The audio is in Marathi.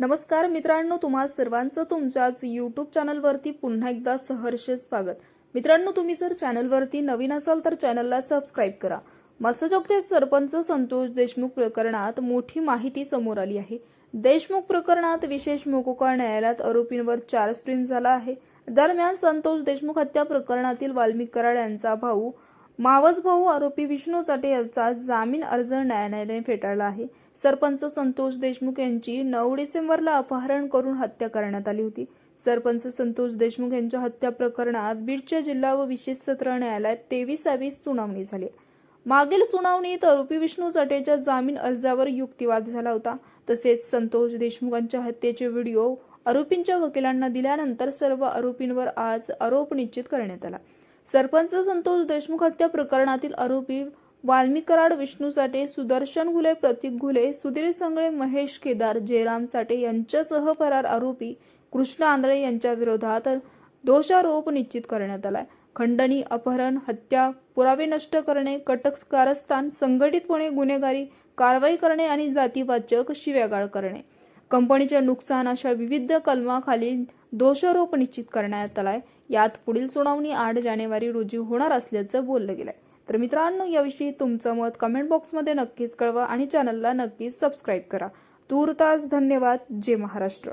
नमस्कार मित्रांनो तुम्हा सर्वांचं तुमच्याच यूट्यूब चॅनलवरती पुन्हा एकदा सहर्ष स्वागत. मित्रांनो तुम्ही जर चॅनलवरती नवीन असाल तर चॅनलला सबस्क्राईब करा. मसजोगचे सरपंच संतोष देशमुख प्रकरणात मोठी माहिती समोर आली आहे. देशमुख प्रकरणात विशेष मोकोका न्यायालयात आरोपींवर चार स्ट्रीम झाला आहे. दरम्यान संतोष देशमुख हत्या प्रकरणातील वाल्मिक कराड यांचा भाऊ मावस भाऊ आरोपी विष्णू चाटे यांचा जामीन अर्ज न्यायालयाने फेटाळला आहे. सरपंच संतोष देशमुख यांची नऊ डिसेंबरला अपहरण करून हत्या करण्यात आली होती. सरपंच संतोष देशमुख यांच्या हत्या प्रकरणात बीडच्या जिल्हा व विशेष सत्र न्यायालयात तेवीसावी सुनावणी झाली. मागील सुनावणीत आरोपी विष्णू चाटेच्या जामीन अर्जावर युक्तिवाद झाला होता. तसेच संतोष देशमुखांच्या हत्येचे व्हिडिओ आरोपींच्या वकिलांना दिल्यानंतर सर्व आरोपींवर आज आरोप निश्चित करण्यात आला. सरपंच संतोष देशमुख हत्या प्रकरणातील आरोपी वाल्मिकराड विष्णू साठे सुदर्शन घुले प्रतीक घुले सुधीर संगळे महेश केदार जयराम साठे यांच्यासह फरार आरोपी कृष्ण आंधळे यांच्या विरोधात दोषारोप निश्चित करण्यात आलाय. खंडणी अपहरण हत्या पुरावे नष्ट करणे कटक कारस्थान संघटितपणे गुन्हेगारी कारवाई करणे आणि जातीवाचक शिव्यागाळ करणे. कंपनीच्या नुकसान अशा विविध कलमाखाली दोषारोप निश्चित करण्यात आलाय. यात पुढील सुनावणी आठ जानेवारी रोजी होणार असल्याचं बोललं गेलंय. तर मित्रांनो याविषयी तुमचं मत कमेंट बॉक्समध्ये नक्कीच कळवा आणि चॅनलला नक्कीच सबस्क्राईब करा. तूर्तास धन्यवाद. जय महाराष्ट्र.